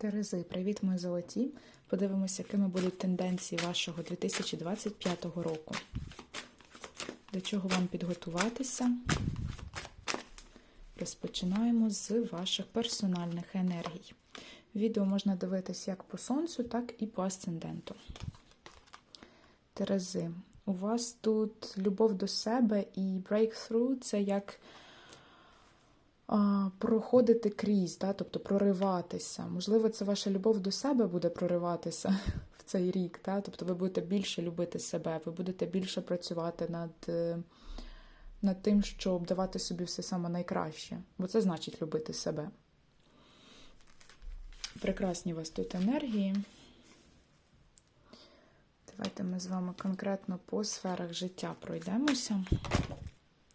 Терези, привіт, мої золоті. Подивимося, якими будуть тенденції вашого 2025 року. До чого вам підготуватися? Розпочинаємо з ваших персональних енергій. Відео можна дивитися як по сонцю, так і по асценденту. Терези, у вас тут любов до себе і breakthrough – це як проходити крізь, да? тобто прориватися. Можливо, це ваша любов до себе буде прориватися в цей рік. Да? Тобто ви будете більше любити себе, ви будете більше працювати над, е, над тим, щоб давати собі все саме найкраще. Бо це значить любити себе. Прекрасні у вас тут енергії. Давайте ми з вами конкретно по сферах життя пройдемося.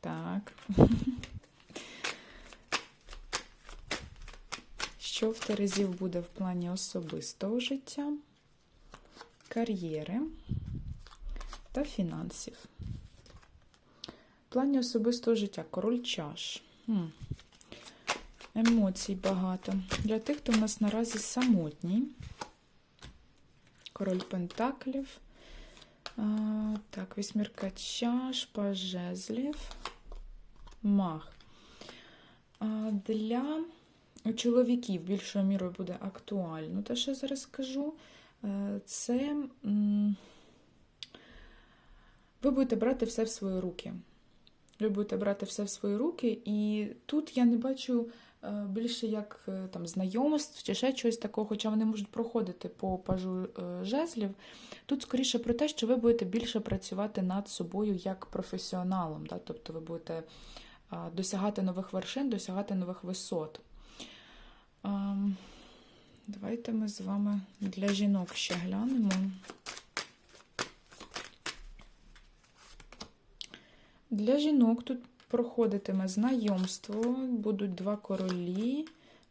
Так. Що в буде в плані особистого життя, кар'єри та фінансів? В плані особистого життя король чаш. Хм. Емоцій багато. Для тих, хто в нас наразі самотній. Король Пентаклів. А, так, вісьмірка чаш, паж жезлів, мах. А, для чоловіків більшою мірою буде актуально. Те, що я зараз скажу, е, це ви будете брати все в свої руки. Ви будете брати все в свої руки, і тут я не бачу е, більше як е, там знайомств чи ще чогось такого, хоча вони можуть проходити по пажу жезлів. Тут скоріше про те, що ви будете більше працювати над собою як професіоналом. Да? Тобто ви будете досягати нових вершин, досягати нових висот. А, Давайте ми з вами для жінок ще глянемо. Для жінок тут проходитиме знайомство, будуть два королі,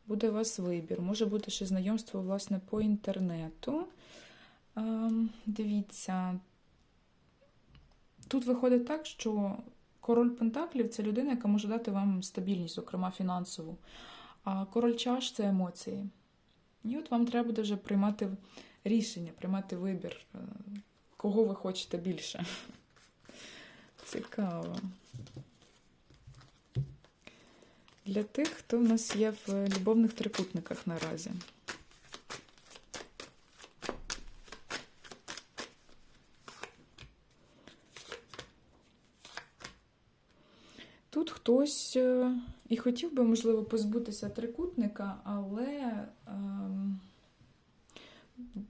буде у вас вибір. Може бути ще знайомство, власне, по інтернету. Ем, Дивіться, тут виходить так, що король Пентаклів це людина, яка може дати вам стабільність, зокрема фінансову. А король чаш це емоції. І от вам треба буде вже приймати рішення, приймати вибір, е, кого ви хочете більше. Цікаво. Для тих, хто в нас є в любовних трикутниках наразі. Тут хтось е, і хотів би, можливо, позбутися трикутника, але ем,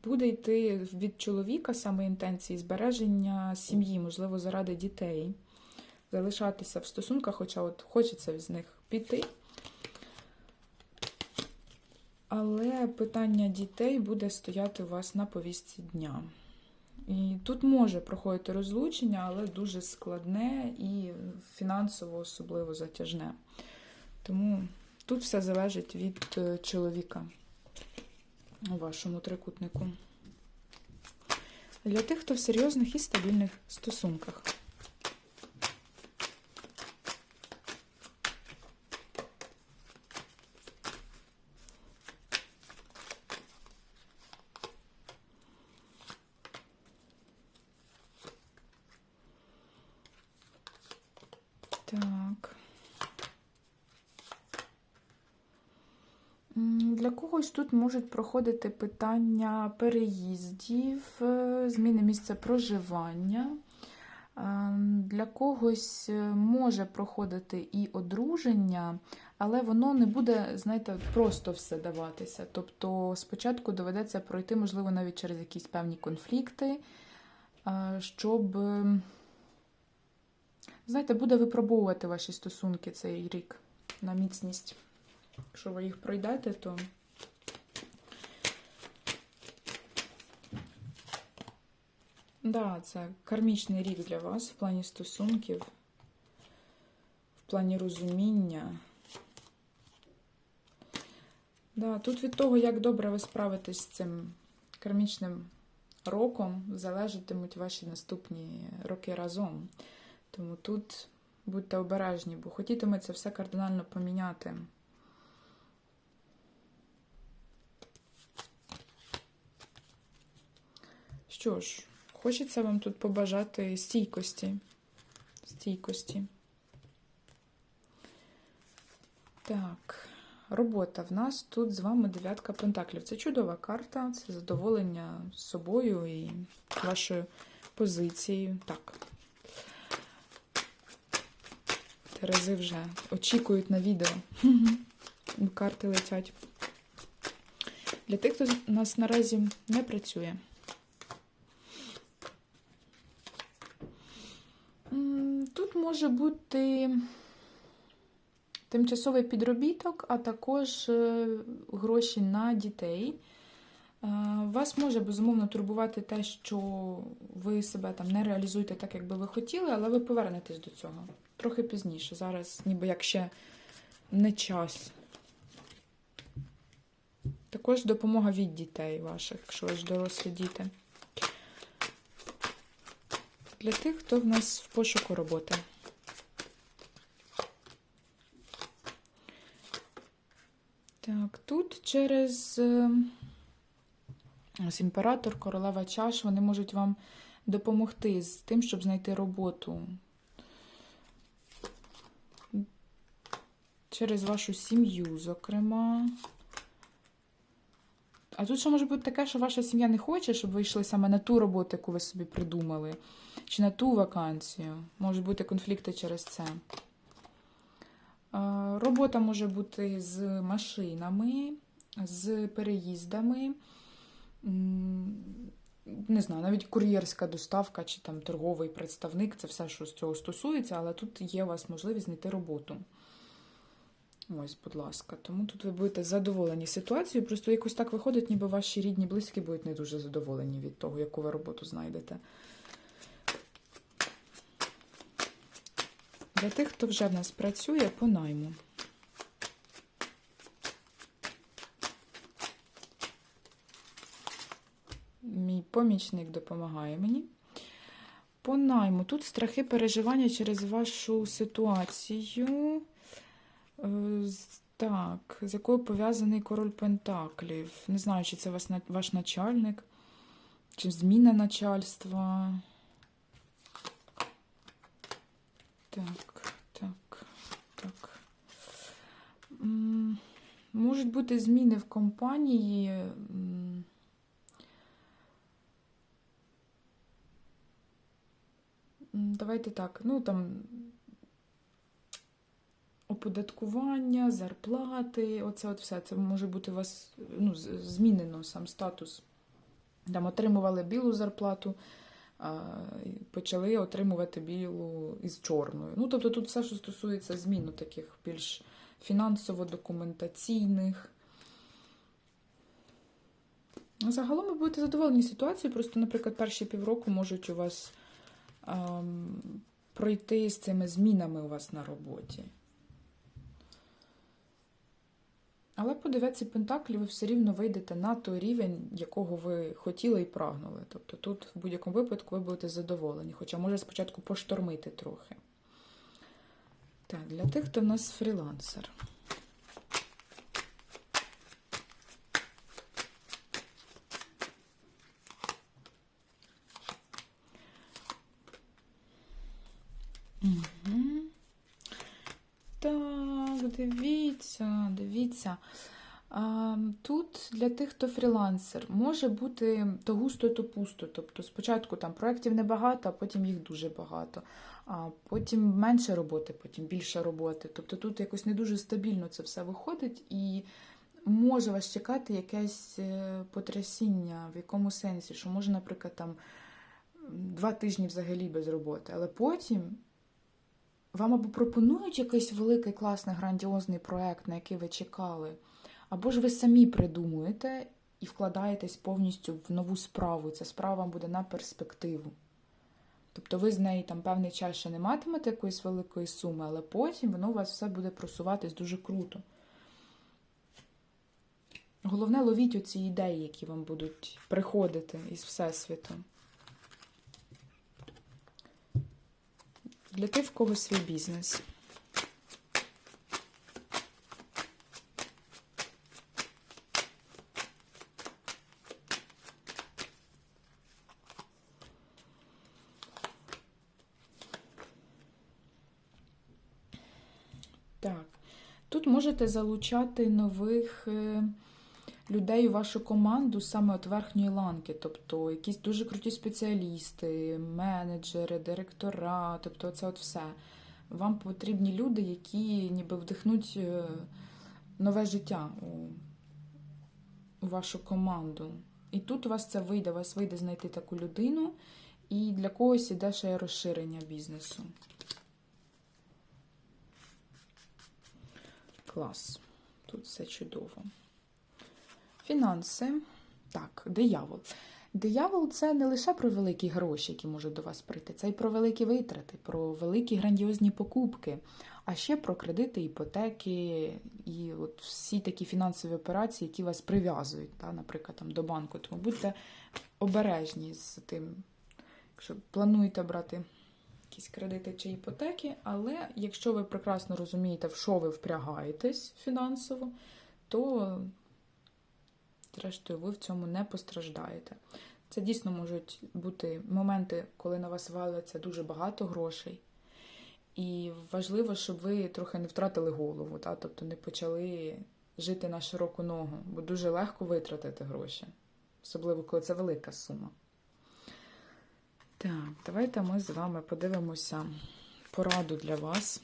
буде йти від чоловіка саме інтенції збереження сім'ї, можливо, заради дітей, залишатися в стосунках, хоча от хочеться з них піти. Але питання дітей буде стояти у вас на повістці дня. І тут може проходити розлучення, але дуже складне і фінансово особливо затяжне. Тому тут все залежить від е, чоловіка у вашому трикутнику. Для тих, хто в серйозних і стабільних стосунках. Так. М, Для когось тут можуть проходити питання переїздів, е, зміни місця проживання. Е, Для когось е, може проходити і одруження, але воно не буде, знаєте, просто все даватися. Тобто спочатку доведеться пройти, можливо, навіть через якісь певні конфлікти, щоб, знаєте, буде випробовувати ваші стосунки цей рік на міцність. Якщо ви їх пройдете, то да, це кармічний рік для вас в плані стосунків, в плані розуміння. Да, тут від того, як добре ви справитесь з цим кармічним роком, залежатимуть ваші наступні роки разом. Тому тут будьте обережні, бо хотітиметься все кардинально поміняти. Що ж, хочеться вам тут побажати стійкості. Стійкості. Так, робота. В нас тут з вами дев'ятка пентаклів. Це чудова карта, це задоволення собою і вашою позицією. Так. Терези вже очікують на відео. Карти летять. Для тих, хто у нас наразі не працює. М, Тут може бути тимчасовий підробіток, а також е, гроші на дітей. Е, Вас може безумовно турбувати те, що ви себе там не реалізуєте так, як би ви хотіли, але ви повернетесь до цього трохи пізніше. Зараз, ніби як ще не час. Також допомога від дітей ваших, якщо ви ж дорослі діти. Для тих, хто в нас в пошуку роботи. Так, тут через е, ось імператор, королева чаш, вони можуть вам допомогти з тим, щоб знайти роботу. Через вашу сім'ю, зокрема. А тут ще може бути таке, що ваша сім'я не хоче, щоб ви йшли саме на ту роботу, яку ви собі придумали, чи на ту вакансію. Можуть бути конфлікти через це. Робота може бути з машинами, з переїздами. Не знаю, навіть кур'єрська доставка чи там торговий представник це все, що з цього стосується, але тут є у вас можливість знайти роботу. Ось, будь ласка. Тому тут ви будете задоволені ситуацією. Просто якось так виходить, ніби ваші рідні, близькі будуть не дуже задоволені від того, яку ви роботу знайдете. Для тих, хто вже в нас працює по найму. Мій помічник допомагає мені. По найму. Тут страхи переживання через вашу ситуацію. Е, Так, з якою пов'язаний король Пентаклів. Не знаю, чи це ваш начальник, чи зміна начальства. Так, так, так. Можуть бути зміни в компанії. Давайте так, ну там оподаткування, зарплати, оце от все. Це може бути у вас ну, змінено сам статус. Там отримували білу зарплату, почали отримувати білу із чорною. Ну, тобто тут все, що стосується змін таких більш фінансово-документаційних. Ну, Загалом ви будете задоволені ситуацією, просто, наприклад, перші півроку можуть у вас ем, пройти з цими змінами у вас на роботі. Але по дев'ятці пентаклів ви все рівно вийдете на той рівень, якого ви хотіли і прагнули. Тобто тут в будь-якому випадку ви будете задоволені, хоча може спочатку поштормити трохи. Так, для тих, хто в нас фрілансер. Угу. Так, дивіться, дивіться. Тут для тих, хто фрілансер, може бути то густо, то пусто. Тобто спочатку там проєктів небагато, а потім їх дуже багато. А потім менше роботи, потім більше роботи. Тобто тут якось не дуже стабільно це все виходить, і може вас чекати якесь е, потрясіння в якому сенсі, що може, наприклад, там два тижні взагалі без роботи, але потім вам або пропонують якийсь великий, класний, грандіозний проект, на який ви чекали, або ж ви самі придумуєте і вкладаєтесь повністю в нову справу. Ця справа буде на перспективу. Тобто ви з неї там певний час ще не матимете якоїсь великої суми, але потім воно у вас все буде просуватись дуже круто. Головне, ловіть оці ідеї, які вам будуть приходити із Всесвіту. для тих, в кого свій бізнес. Так, тут можете залучати нових. Е, людей у вашу команду саме от верхньої ланки, тобто якісь дуже круті спеціалісти, менеджери, директора, тобто це от все. Вам потрібні люди, які ніби вдихнуть е, нове життя у, вашу команду. І тут у вас це вийде, у вас вийде знайти таку людину, і для когось іде ще розширення бізнесу. Клас. Тут все чудово. Фінанси. Так, диявол. Диявол це не лише про великі гроші, які можуть до вас прийти, це й про великі витрати, про великі грандіозні покупки, а ще про кредити, іпотеки і от всі такі фінансові операції, які вас прив'язують, та, наприклад, там, до банку. Тому будьте обережні з тим, якщо плануєте брати якісь кредити чи іпотеки, але якщо ви прекрасно розумієте, в що ви впрягаєтесь фінансово, то зрештою ви в цьому не постраждаєте. Це дійсно можуть бути моменти, коли на вас валиться дуже багато грошей. І важливо, щоб ви трохи не втратили голову, та? тобто не почали жити на широку ногу, бо дуже легко витратити гроші, особливо коли це велика сума. Так, давайте ми з вами подивимося пораду для вас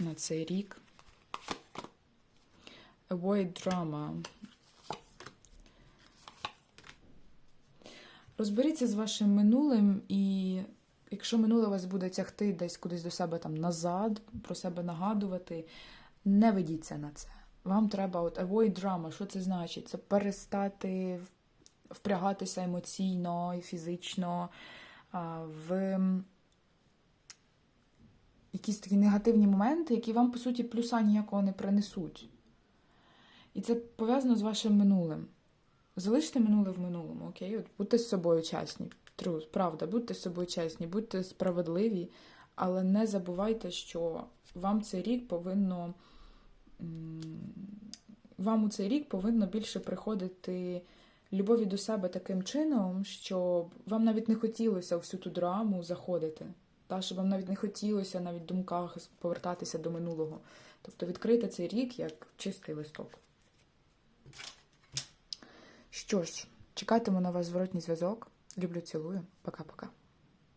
на цей рік. Avoid drama. Розберіться з вашим минулим, і якщо минуле вас буде тягти десь кудись до себе там назад, про себе нагадувати, не ведіться на це. Вам треба от avoid drama. Що це значить? Це перестати впрягатися емоційно і фізично в якісь такі негативні моменти, які вам, по суті, плюса ніякого не принесуть. І це пов'язано з вашим минулим. Залиште минуле в минулому, окей? От будьте з собою чесні. Трус, правда, будьте з собою чесні, будьте справедливі, але не забувайте, що вам цей рік повинно. Вам у цей рік повинно більше приходити любові до себе таким чином, щоб вам навіть не хотілося всю ту драму заходити. Та, щоб вам навіть не хотілося навіть в думках повертатися до минулого. Тобто відкрийте цей рік як чистий листок. Що ж, чекатиму на вас зворотній зв'язок. Люблю, цілую. Пока-пока.